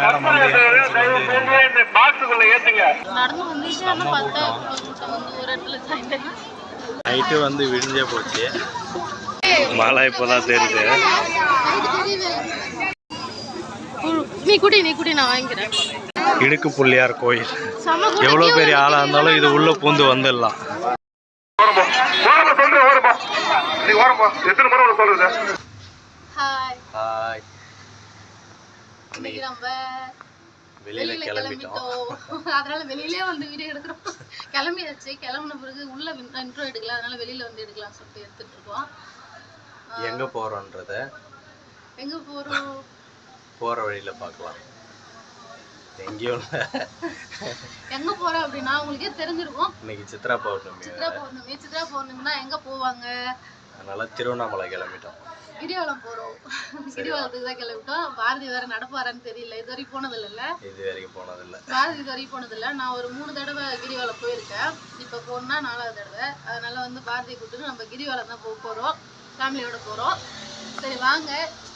Madam வந்து night வந்து விடிஞ்சே போச்சு. மழை இப்போதான் தெரியுது. நீ குடி நீ குடி நான் வாங்கிக்கிறேன். இடுக்கு புள்ளியார் கோயில். எவ்வளோ பெரிய ஆளாக இருந்தாலும் இது உள்ள பூந்து வந்துடலாம். ஹாய் ஹாய் இன்னைக்கு நம்ம வெளியில கிளம்பிட்டோம். அதனால வெளியிலே வந்து வீடியோ எடுக்கிறோம். கிளம்பியாச்சு. கிளம்புன பிறகு உள்ள இன்ட்ரோ எடுக்கல அதனால வெளியில வந்து எடுக்கலாம் சொல்லிட்டு எடுத்துட்டு இருக்கோம். எங்க போறோன்றத எங்க போறோம்? போற வழியில பார்க்கலாம். எங்கேயும். எங்க போறோம் அப்படின்னா உங்களுக்கே தெரிஞ்சிருக்கும். இன்னைக்கு சித்ரா பௌர்ணமி. சித்ரா பௌர்ணமி. சித்ரா பௌர்ணமினா எங்க போவாங்க? அதனால திருவண்ணாமலை கிளம்பிட்டோம். கிரிவலம் போறோம். கிரிவலத்துக்கு தான் கிளம்பிட்டோம். பாரதி வேற நடப்பாரான்னு தெரியல. இது வரைக்கும் போனது இல்லைல்ல இது வரைக்கும் போனதில்லை. பாரதி இது வரைக்கும் போனது இல்ல நான் ஒரு மூணு தடவை கிரிவலம் போயிருக்கேன். இப்போ போனா நாலாவது தடவை. அதனால வந்து பாரதியை கூப்பிட்டு நம்ம கிரிவலம் தான் போக போறோம். ஃபேமிலியோட போறோம். சரி வாங்க.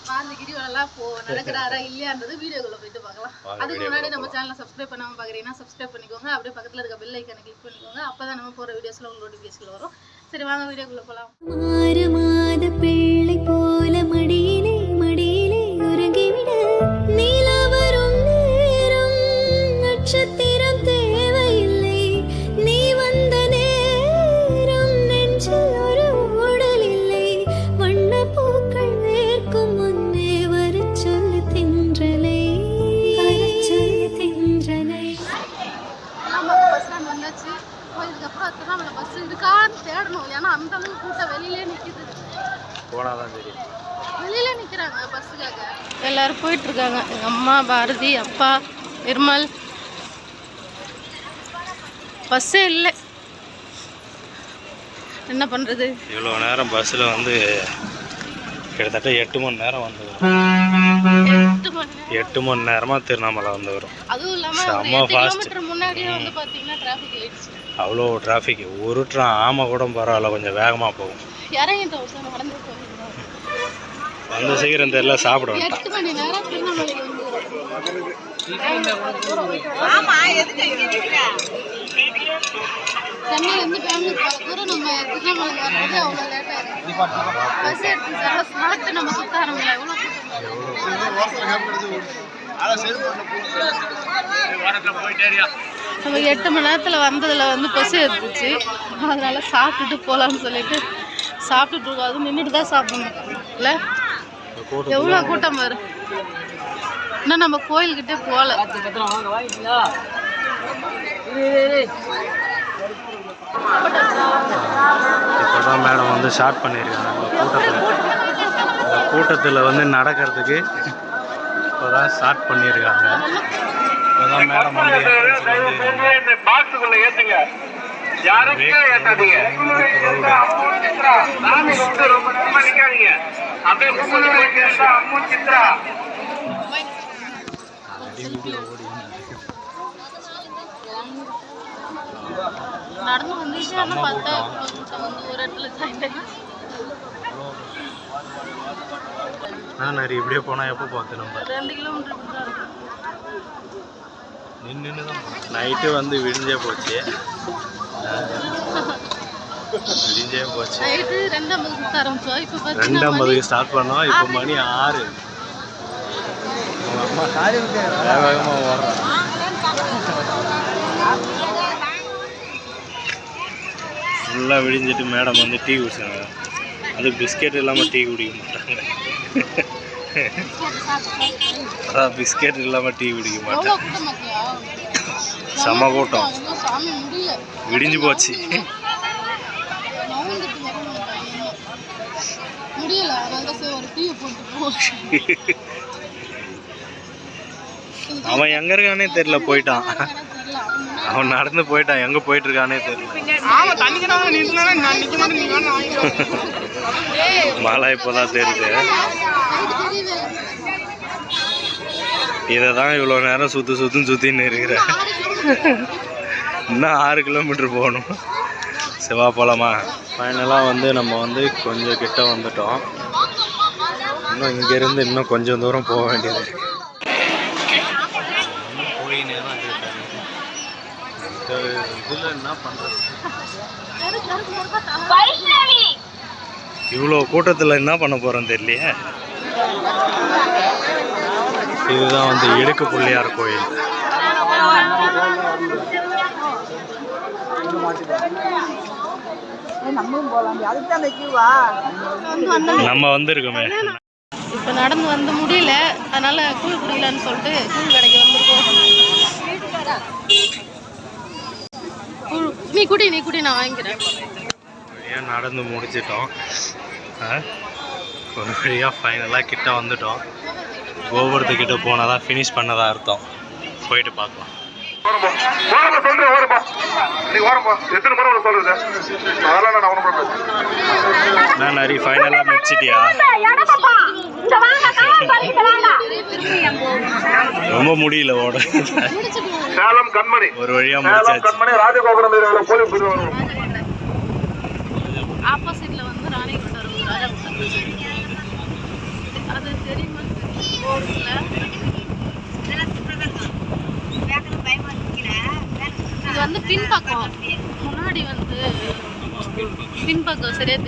பாரதி கிரிவலம்லாம் போ நடக்கிறாரா இல்லையான்றது வீடியோக்குள்ள போயிட்டு பார்க்கலாம். அதுக்கு முன்னாடி நம்ம சேனலை சப்ஸ்கிரைப் பண்ணாம பாக்குறீங்கன்னா சப்ஸ்கிரைப் பண்ணிக்கோங்க. அப்படியே பக்கத்துல இருக்க பெல் ஐக்கனை கிளிக் பண்ணிக்கோங்க. அப்பதான் நம்ம போற வீடியோஸ்ல உங்களுக்கு நோட்டிஃபிகேஷன் வரும். சரி வாங்க வீடியோக்குள்ள போலாம். ஆறு மாத பிள்ளை போல மடியிலே மடியிலே உறங்கிவிட. நிலா வரும் நேரம் நட்சத்திரம் தேவையில்லை. நீ வந்த நேரம் நெஞ்சில் ஒரு ஊடல் இல்லை. வண்ண பூக்கள் வேர்க்கும் முன்னே வரச் சொல்லு தென்றலை. சொல்லு தென்றலை. நம்ம பஸ் ஸ்டாண்ட் வந்தாச்சு. போயதுக்கப்புறம் திருவண்ணாமலை பஸ் இருக்கான்னு தேடணும். ஏன்னா அந்த அளவுக்கு கூட்டம் வெளியிலே நிக்குது. போனாதான் தெரியும். வெளியில நிக்கிறாங்க பஸ்ஸுக்காக எல்லாரும் போயிட்டு இருக்காங்க எங்க அம்மா பாரதி அப்பா நிர்மல் பஸ்ஸே இல்லை. என்ன பண்றது? இவ்வளோ நேரம் பஸ்ஸில் வந்து கிட்டத்தட்ட எட்டு மணி நேரம் வந்து எட்டு மணி நேரமாக திருவண்ணாமலை வந்து வரும். அதுவும் ஒரு செம்ம எட்டு fast. கிலோமீட்டர் முன்னாடியே வந்து பாத்தீங்கன்னா டிராபிக் லைட்ஸ் அவ்வளோ டிராஃபிக் உருட்டுறான் ஆமை கூட பரவாயில்ல கொஞ்சம் வேகமாக போகும். வந்து சீக்கிரம் தெரியல சாப்பிட வேண்டாம். எட்டு மணி நேரம் திருநெல்வேலி வந்து சென்னையிலேருந்து பெங்களூர் போகிற தூரம் நம்ம நம்ம எட்டு மணி நேரத்தில் வந்ததில் வந்து பஸ் எடுத்துச்சு. அதனால சாப்பிட்டுட்டு போகலான்னு சொல்லிட்டு சாப்பிட்டுட்டு இருக்கோம். அதுவும் நின்றுட்டு தான் சாப்பிடணும். இல்லை? எவ்வளோ கூட்டம் பாரு. இன்னும் நம்ம கோயில்கிட்டே போகல. இப்போ தான் மேடம் வந்து ஸ்டார்ட் பண்ணியிருக்காங்க. கூட்டத்தில் கூட்டத்தில் வந்து நடக்கிறதுக்கு இப்போ தான் ஸ்டார்ட் பண்ணியிருக்காங்க. இப்போ தான் மேடம் வந்து பாக்ஸுக்குள்ள ஏத்துங்க. யாருக்கும் ஏத்தாதீங்க? சாமி வந்து ரொம்ப நேரமா நிக்காதீங்க. அப்படியே அம்மு சித்ரா. நடந்து வந்துச்சு. ஆனால் பார்த்தா இவ்வளோ கூட்டம் வந்து ஒரு இடத்துல நான் நிறைய இப்படியே போனால் எப்போ பார்த்து நம்ம? ரெண்டு கிலோமீட்டர் தான் இருக்கும். நின்று தான் நைட்டு வந்து விடிஞ்சே போச்சு. விடிஞ்சே போச்சு. நைட்டு ரெண்டு ஐம்பது சுத்த ஆரம்பிச்சோம். இப்போ ரெண்டு பார்த்தீங்கன்னா மணி ஐம்பதுக்கு ஸ்டார்ட் பண்ணோம். இப்போ மணி ஆறு. வேகமாக ஓடுறான் ஃபுல்லாக விடிஞ்சிட்டு மேடம் வந்து டீ குடிச்சாங்க. அது பிஸ்கெட் இல்லாமல் டீ குடிக்க மாட்டாங்க. அதான் பிஸ்கெட் இல்லாமல் டீ குடிக்க பார்த்தியா செம்ம கூட்டம் விடிஞ்சு போச்சு. அவன் எங்கே இருக்கானே தெரியல போயிட்டான். அவன் நடந்து போயிட்டான். எங்கே போயிட்டு இருக்கானே தெரியல மழை இப்போதான் தெரியுது. இதை தான் இவ்வளோ நேரம் சுற்றி சுற்றி சுற்றின்னு இருக்கிறேன் ஆறு கிலோமீட்டர் இன்னும் ஆறு கிலோமீட்டர் போகணும். சிவா போலாமா? ஃபைனலாக வந்து நம்ம வந்து கொஞ்சம் கிட்ட வந்துட்டோம். இன்னும் இங்கேருந்து இன்னும் கொஞ்சம் தூரம் போக வேண்டியது இருக்கு. இதில் என்ன பண்ணுறது இவ்வளோ கூட்டத்தில் என்ன பண்ண போகிறோம் தெரியலையே. இதுதான் வந்து இடுக்கு பிள்ளையார் கோயில். நம்ம வந்திருக்கோமே. இப்போ நடந்து வந்து முடியல. அதனால கூழ் குடிக்கலான்னு சொல்லிட்டு கூழ் கடைக்கு வந்திருக்கோம் நீ குடி நீ குடி நான் வாங்கிக்கிறேன். வழியாக நடந்து முடிச்சிட்டோம். ஆ? ஒரு வழியாக ஃபைனலாக கிட்ட வந்துட்டோம். கோபுரத்துக்கிட்ட போனால் தான் ஃபினிஷ் பண்ணதா அர்த்தம். போயிட்டு பார்க்கலாம். ஓரம்பா ஓரம்பா சொல்றேன் ஓரம்பா நீ ஓரம்பா எத்தனை முறை உனக்கு சொல்றது? அதெல்லாம் நான் ஒன்றும் பண்ண நான் நிறைய ஃபைனலாக முடிச்சிட்டியா? ரொம்ப முடியல ஓட. சேலம் கண்மணி. ஒரு சேலம் முடிச்சாச்சு. கண்மணி ராஜகோபுரம் போலீஸ். ஆப்போசிட்ல வந்து ராஜாகுண்டர் அது தெரியுமா? இது வந்து பின்பக்கம். முன்னாடி வந்து பின்பக்கம் சரியா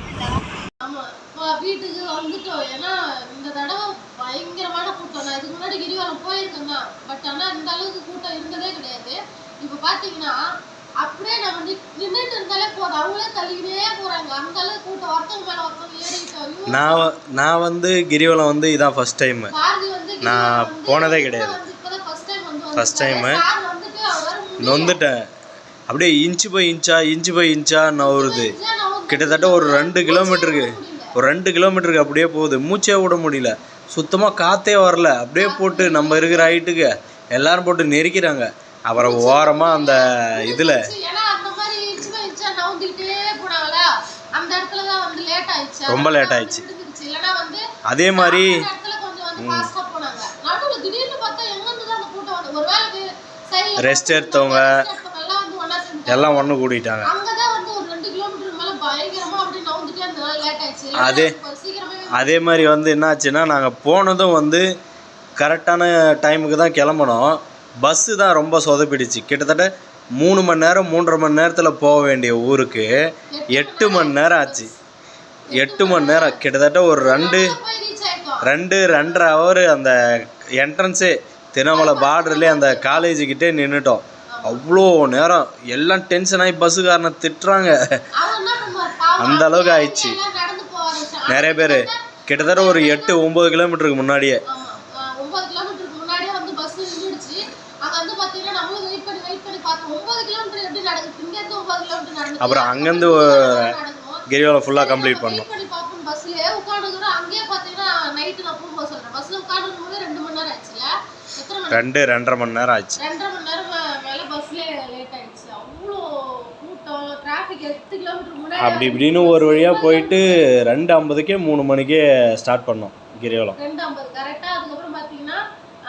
இப்போ வீட்டுக்கு வந்துட்டோம். ஏன்னா இந்த தடவை பயங்கரமான கூட்டம். நான் இதுக்கு முன்னாடி கிரிவலம் போயிருக்கேன் தான். பட் ஆனா இந்த அளவுக்கு கூட்டம் இருந்ததே கிடையாது. இப்போ பாத்தீங்கன்னா அப்படியே நம்ம நி- நின்னுட்டு இருந்தாலே போதும். அவங்களே தள்ளிக்கிட்டே போறாங்க. அந்த அளவுக்கு கூட்டம். ஒருத்தவங்க மேல ஒருத்தவங்க ஏறிக்கிட்டோம் நான் நான் வந்து கிரிவலம் வந்து இதான் ஃபர்ஸ்ட் டைம் நான் போனதே கிடையாது. அவர் முடியல. நொந்துட்டேன். அப்படியே இன்ச்சு பை இன்ச்சா இன்ச்சு பை இன்ச்சா நவருது கிட்டத்தட்ட ஒரு ரெண்டு கிலோமீட்டருக்கு. ஒரு ரெண்டு கிலோமீட்டருக்கு அப்படியே போகுது. மூச்சே விட முடியல. சுத்தமாக காற்றே வரல. அப்படியே போட்டு நம்ம இருக்கிற ஹைட்டுக்கு எல்லாரும் போட்டு நெரிக்கிறாங்க. அப்புறம் ஓரமாக அந்த இதில் ஏன்னா அந்த மாதிரி இன்ச்சு பை இன்ச்சா நவுந்துக்கிட்டே போனாங்களா? அந்த இடத்துல தான் வந்து லேட் ஆயிடுச்சு? ரொம்ப அதே மாதிரி அந்த இடத்துல கொஞ்சம் வந்து ஃபாஸ்டா அதே- அதே மாதிரி வந்து என்னாச்சுன்னா நாங்கள் போனதும் வந்து கரெக்டான டைமுக்கு தான் கிளம்பணும் பஸ்ஸு தான் ரொம்ப சொதப்பிடுச்சு. கிட்டத்தட்ட மூணு மணி நேரம் மூன்றரை மணி நேரத்தில் போக வேண்டிய ஊருக்கு எட்டு மணி நேரம் ஆச்சு. எட்டு மணி நேரம். கிட்டத்தட்ட ஒரு ரெண்டு ரெண்டு ரெண்டரை ஹவர் அந்த என்ட்ரன்ஸே திருவண்ணாமலை பார்டர்லேயே அந்த காலேஜுக்கிட்டே நின்றுட்டோம் அவ்வளோ நேரம். எல்லாம் டென்ஷன் ஆகி பஸ்ஸுக்காரனை திட்டுறாங்க. அந்த அளவுக்கு ஆயிடுச்சு எல்லாம் நடந்து போக ஆரம்பிச்சான் நிறைய பேர். கிட்டத்தட்ட ஒரு எட்டு ஒம்பது கிலோமீட்டருக்கு முன்னாடியே. ஆமா அஹ் ஒன்பது கிலோமீட்டருக்கு முன்னாடியே வந்து பஸ் நின்றுடுச்சு. அங்க வந்து பாத்தீங்கன்னா நம்மளும் வெயிட் பண்ணி வெயிட் பண்ணி பார்த்தோம். ஒன்பது கிலோமீட்டர் எப்படி நடக்குது? இங்க இருந்து ஒன்பது கிலோமீட்டர் நடந்து அப்புறம் அங்கேருந்து கிரிவலம் ஃபுல்லாக கம்ப்ளீட் பண்ணோம். பண்ணி பார்ப்போம் பஸ்லயே உட்காந்துக்கிறோம் அங்கேயே பாத்தீங்கன்னா நைட்டு நான் போகும்போது சொல்றேன். பஸ்ல உட்காந்துக்கும் போது ரெண்டு மணி நேரம் ஆச்சுல எத்தனை மணி ரெண்டு ரெண்டரை மணி நேரம் ஆச்சு. ரெண்டரை மணி நேரம் மே- மேல பஸ்ல லேட் ஆயிடுச்சு அவ்வளோ கூட்டம் டிராஃபிக் எட்டு கிலோமீட்டர் முன்னாடி அப்படி இப்படின்னு ஒரு வழியாக போயிட்டு ரெண்டு ஐம்பதுக்கே மூணு மணிக்கே ஸ்டார்ட் பண்ணோம் கிரிவலம். ரெண்டு ஐம்பது கரெக்டா அதுக்கப்புறம் பாத்தீங்கன்னா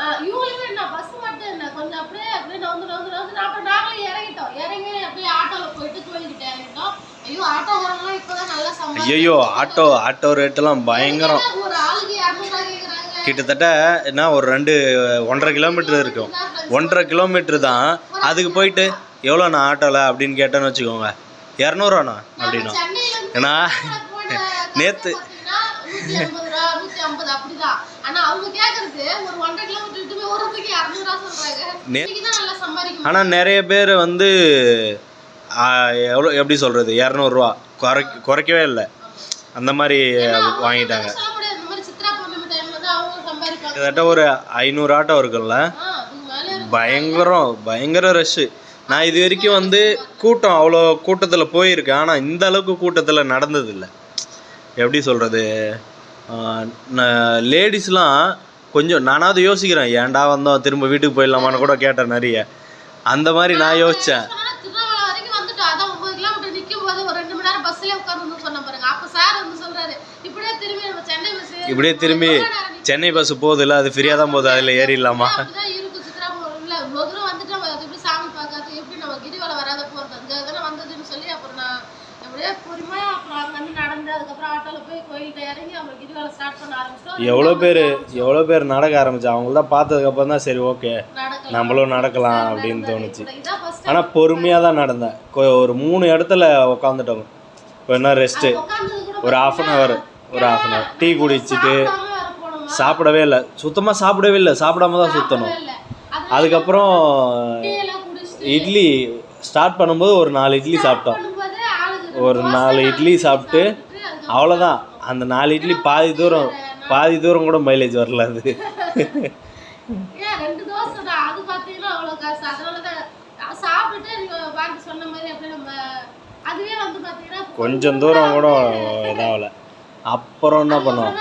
ஆஹ் இவங்களுமே என்ன பஸ் மட்டும் என்ன கொஞ்சம் அப்படியே அப்படியே நவுந்து நவுந்து நவுந்து அப்புறம் நாங்களும் இறங்கிட்டோம். இறங்கி அப்படியே ஆட்டோல போயிட்டு கோயில்கிட்ட இறங்கிட்டோம். ஐயோ ஆட்டோக்காரங்களாம் இப்பதான் நல்லா சம்பாதிக்கிறாங்க. ஐயோ ஆட்டோ ஆட்டோ ரேட்டெல்லாம் பயங்கரம். ஒரு ஆளுக்கு இரநூறுவா கேக்குறாங்க கிட்டத்தட்ட என்ன ஒரு ரெண்டு ஒன்றரை கிலோமீட்டர் இருக்கும். ஒன்றரை கிலோமீட்டர் தான். அதுக்கு போயிட்டு எவ்வளோண்ணா ஆட்டோவில் அப்படின்னு கேட்டேன்னு வச்சுக்கோங்க. இரநூறுவாண்ணா அப்படின்னா. ஏன்னா நேற்று ஆனால் நிறைய பேர் வந்து எவ்வளோ எப்படி சொல்கிறது இரநூறுவா. குறை குறைக்கவே இல்லை. அந்த மாதிரி வாங்கிட்டாங்க. கிட்டத்தட்ட ஒரு ஐநூறு ஆட்டம் இருக்குல்ல. பயங்கரம் பயங்கர ரஷ்ஷு நான் இது வரைக்கும் வந்து கூட்டம் அவ்வளோ கூட்டத்தில் போயிருக்கேன். ஆனால் இந்த அளவுக்கு கூட்டத்தில் நடந்ததில்லை. எப்படி சொல்கிறது லேடிஸ்லாம் கொஞ்சம் நானாவது யோசிக்கிறேன். ஏன்டா வந்தோம்? திரும்ப வீட்டுக்கு போயிடலாமான்னு கூட கேட்டேன் நிறைய. அந்த மாதிரி நான் யோசித்தேன் இப்படியே திரும்பி சென்னை பஸ் போகுதுல்ல? அது ஃப்ரீயாக தான் போகுது. அதில் ஏறிடலாமா அப்படிதான் இருக்கும் சித்ரா பௌர்ணமில இவ்வளவு தூரம் வந்துட்டு நம்ம அது எப்படி சாமி பார்க்காது எப்படி நம்ம கிரிவலம் வராத போறது அங்க தானே வந்ததுன்னு சொல்லி அப்புறம் நான் அப்படியே பொறுமையா அப்புறம் அங்க வந்து நடந்து அதுக்கப்புறம் ஆட்டோல போய் கோயில்கிட்ட இறங்கி அப்புறம் கிரிவலம் ஸ்டார்ட் பண்ண ஆரம்பிச்சிட்டோம் நடந்துட்டோம் எவ்வளோ பேர் எவ்வளோ பேர் நடக்க ஆரம்பிச்சு அவங்கள தான் பார்த்ததுக்கப்புறம் தான் சரி ஓகே. நம்மளும் நடக்கலாம் அப்படின்னு தோணுச்சு. ஆனால் பொறுமையாக தான் நடந்தேன். கொ- ஒரு மூணு இடத்துல உக்காந்துட்டோம். இப்போ என்ன ரெஸ்ட்டு ஒரு half அன் hour ஒரு half அன் hour. டீ குடிச்சிட்டு? சாப்பிடவே இல்லை. சுத்தமாக சாப்பிடவே இல்லை. சாப்பிடாம தான் சுற்றணும் அதுக்கப்புறம் இட்லி ஸ்டார்ட் பண்ணும்போது ஒரு நாலு இட்லி சாப்பிட்டோம். ஒரு நாலு இட்லி சாப்பிட்டு அவ்வளோதான் அந்த நாலு இட்லி பாதி தூரம் பாதி தூரம் கூட மைலேஜ் வரல அது. ஏன் ரெண்டு தோசை தான் அது பார்த்தீங்கன்னா அவ்வளோ காசு. அதனால தான் சாப்பிட்டுட்டு நீங்க பாட்டி சொன்ன மாதிரி அப்படியே நம்ம அதுவே வந்து பார்த்தீங்கன்னா கொஞ்சம் தூரம் கூட இதாகல. அப்புறம் என்ன பண்ணோம்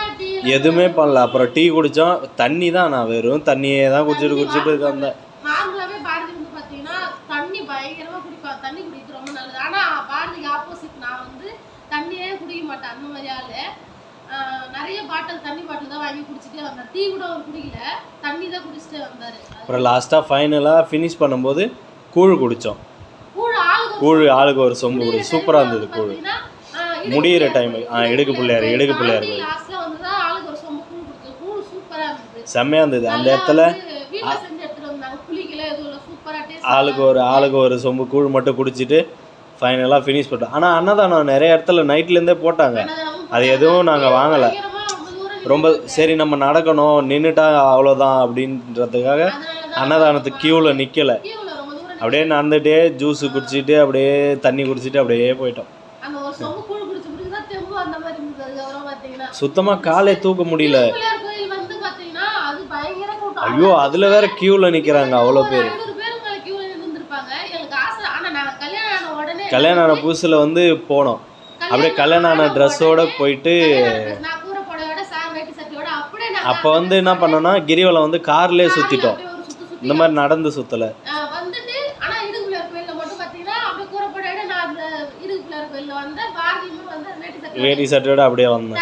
எதுவுமே பண்ணல. அப்புறம் டீ குடித்தோம் தண்ணி தான் நான் வெறும் தண்ணியே தான் குடிச்சிட்டு குடிச்சிட்டு வந்தேன் நார்மலாவே பாரதி வந்து பாத்தீங்கன்னா தண்ணி பயங்கரமா குடிப்பா. தண்ணி குடிக்கிறது ரொம்ப நல்லது. ஆனா பாரதிக்கு ஆப்போசிட் நான் வந்து தண்ணியே குடிக்க மாட்டேன். அந்த மாதிரி நிறைய பாட்டில் தண்ணி பாட்டில் தான் வாங்கி குடிச்சிட்டே வந்தேன் டீ கூட அவர் குடிக்கல. தண்ணி தான் குடிச்சிட்டே வந்தாரு. அப்புறம் லாஸ்ட்டாக ஃபைனலாக ஃபினிஷ் பண்ணும்போது கூழ் குடித்தோம் கூழ் ஆளுக்கு ஒரு கூழ் சொம்பு. குடி சூப்பராக இருந்தது கூழ். முடியிற பிள்ளையார் time. ஆ, இடுக்கு பிள்ளையார், இடுக்கு பிள்ளையார் கோயில். கூழ் கூழ் செம்மையாக இருந்தது. அந்த இடத்துல ஆளுக்கு ஒரு ஆளுக்கு ஒரு சொம்பு கூழ் மட்டும் குடிச்சிட்டு ஃபைனலாக ஃபினிஷ் பண்ணிட்டோம். ஆனால் அன்னதானம் நிறைய இடத்துல நைட்லேருந்தே போட்டாங்க. அது எதுவும் நாங்கள் வாங்கலை. ரொம்ப சரி நம்ம நடக்கணும் நின்றுட்டா அவ்வளோதான் அப்படின்றதுக்காக அன்னதானத்துக்கு க்யூவில் நிற்கலை அப்படியே நடந்துகிட்டே ஜூஸு குடிச்சிட்டு அப்படியே தண்ணி குடிச்சிட்டு அப்படியே போயிட்டோம். சுத்தமாக காலே தூக்க முடியல. ஐயோ அதில் வேற க்யூவில் நிற்கிறாங்க அவ்வளோ பேர். கல்யாணம் ஆன புதுசில் வந்து போனோம். அப்படியே கல்யாணம் ஆன ட்ரெஸ்ஸோட போயிட்டு நான் கூரை புடவையோட சார் வேட்டி சட்டையோட அப்படியே நான் அப்போ வந்து என்ன பண்ணோம்னா கிரிவலம் வந்து கார்லேயே சுற்றிட்டோம் இந்த மாதிரி நடந்து சுற்றலை வேட்டி சட்டை வேட்டி சட்டையோட அப்படியே வந்தேன்.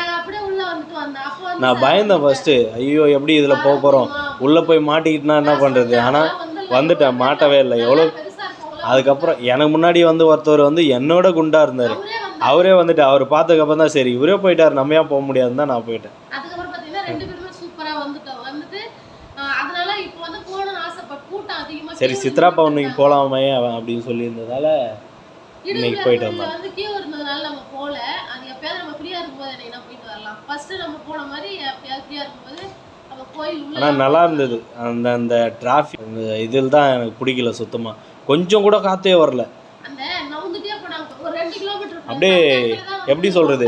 நான் பயந்தேன் ஃபர்ஸ்ட்டு ஐயோ எப்படி இதில் போக போகிறோம் உள்ளே போய் மாட்டிக்கிட்டுனா என்ன பண்ணுறது ஆனால் வந்துட்டேன். மாட்டவே இல்லை. எவ்வளோ அதுக்கப்புறம் எனக்கு முன்னாடி வந்து ஒருத்தவர் வந்து என்னோட குண்டா இருந்தார். அவரே வந்துட்டு அவர் பார்த்ததுக்கப்புறம் தான் சரி இவரே போயிட்டார். நம்ம ஏன் போக முடியாதுன்னு தான் நான் போயிட்டேன் அதுக்கப்புறம் பாத்தீங்கன்னா ரெண்டு பேருமே சூப்பரா வந்துட்டோம் வந்துட்டு ஆஹ் அதனால இப்போ வந்து போகணும்னு ஆசைப்பட் கூட்டம் அதிகமா சரி சித்ரா பௌர்ணமிக்கு போகலாமே அப்படின்னு சொல்லியிருந்ததால இன்னைக்கு போயிட்டு வந்தோம். வந்து கியூ இருந்ததுனால நம்ம போல. அது எப்பயாவது நம்ம ஃப்ரீயா இருக்கும்போது என்னைக்கு போயிட்டு வரலாம். ஃபர்ஸ்ட் நம்ம போன மாதிரி எப்பயாவது ஃப்ரீயா இருக்கும்போது நம்ம கோயில் உள்ள ஆனால் நல்லா இருந்தது. அந்த அந்த டிராஃபிக் அந்த இதில் தான் எனக்கு பிடிக்கல சுத்தமாக கொஞ்சம் கூட காற்றே வரல. அப்படியே எப்படி சொல்றது?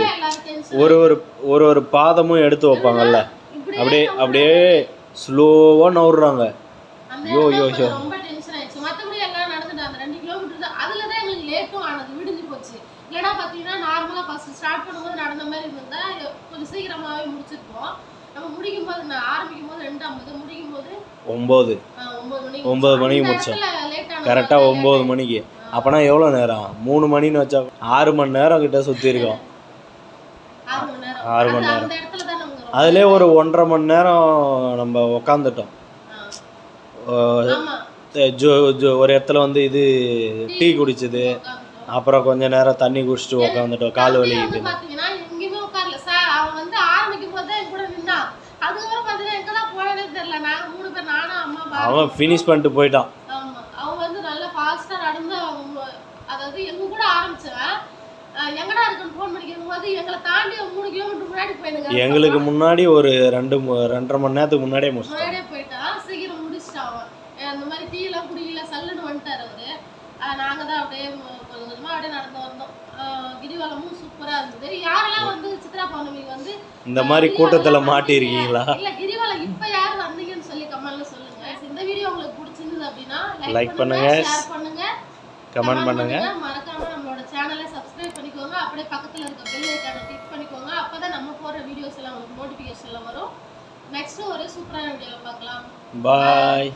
ஒரு ஒரு ஒரு ஒரு பாதமும் எடுத்து வைப்பாங்கல்ல. அப்படியே அப்படியே ஸ்லோவாக நவுறாங்க யோ, யோ, யோ. ரொம்ப டென்ஷன் ஆயிடுச்சு மத்தபடி எல்லாம் நடந்துட்டு அந்த ரெண்டு கிலோமீட்டர் தான் அதுல தான் எங்களுக்கு லேட்டும் ஆனது விடிஞ்சு போச்சு இல்லைன்னா பாத்தீங்கன்னா நார்மலா ஃபர்ஸ்ட் ஸ்டார்ட் பண்ணும்போது நடந்த மாதிரி இருந்தா கொஞ்சம் சீக்கிரமாவே முடிச்சிருப்போம் நம்ம முடிக்கும் போது நான் ஆரம்பிக்கும் போது ரெண்டு ஐம்பது முடிக்கும் போது ஒம்பது ஆஹ், ஒன்பது மணிக்கு ஒன்பது முடிச்சோம். கரெக்டாக ஒம்பது. மணிக்கு. அப்போனா எவ்வளோ நேரம்? மூணு மணின்னு வச்சா ஆறு மணி நேரம் கிட்ட சுற்றி இருக்கோம். ஆறு மணி நேரம். ஆறு மணி அந்த- நேரம். அந்த இடத்துல தான் நமக்கு ரொம்ப- அதிலே ஒரு ஒன்றரை மணி நேரம் நம்ம உக்காந்துட்டோம். ஒரு இடத்துல வந்து இது டீ குடிச்சது. அப்புறம் கொஞ்ச நேரம் தண்ணி குடிச்சிட்டு உக்காந்துட்டோம். கால் வலிக்குது பாத்தீங்கன்னா எங்கேயுமே உட்காரல சார் அவன் வந்து ஆரம்பிக்கும் போது என் கூட நின்னான் அதுக்கப்புறம் பாத்தீங்கன்னா எங்கதான் போனதே தெரியல. நாங்க மூணு பேர் நானும் அம்மா. அவன் ஃபினிஷ் பண்ணிட்டு போயிட்டான். ஆமா. அவன் வந்து நல்லா ஃபாஸ்டா நடந்து அவங்க அதாவது எங்க கூட ஆரம்பிச்சவன் எங்கடா இருக்குன்னு ஃபோன் பண்ணி கேட்கும்போது எங்களை தாண்டி மூணு கிலோமீட்டர் முன்னாடி போயிடுங்க. எங்களுக்கு முன்னாடி ஒரு ரெண்டு மு- ரெண்டரை மணி நேரத்துக்கு முன்னாடியே போயிட்டான் சீக்கிரம் முடிச்சிட்டான் அவன் அஹ், அந்த மாதிரி டீ எல்லாம் குடிக்கல சல்லுன்னு வந்துட்டாரு அவரு அஹ், நாங்க தான் அப்படியே ம- கொஞ்சம் கொஞ்சமா அப்படியே நடந்து வந்தோம். கிரிவலமும் சூப்பரா இருந்தது. யாரெல்லாம் வந்து சித்ரா பௌர்ணமிக்கு வந்து இந்த மாதிரி கூட்டத்தில் மாட்டியிருக்கீங்களா இல்ல கிரிவலம் இப்ப யார் வந்தீங்கன்னு சொல்லி கமெண்ட்ல சொல்லுங்க. இந்த வீடியோ உங்களுக்கு பிடிச்சிருந்தது அப்படின்னா Like பண்ணுங்க. ஷேர் பண்ணுங்க கமெண்ட் பண்ணுங்க. மறக்காம நம்மளோட சேனலை சப்ஸ்கிரைப் பண்ணிக்கோங்க. அப்படியே பக்கத்துல இருக்க பெல் ஐக்கானை கிளிக் பண்ணிக்கோங்க. அப்பதான் நம்ம போடுற வீடியோஸ் எல்லாம் உங்களுக்கு நோட்டிபிகேஷன்ல வரும். நெக்ஸ்ட் ஒரு சூப்பரான வீடியோல பார்க்கலாம். பாய்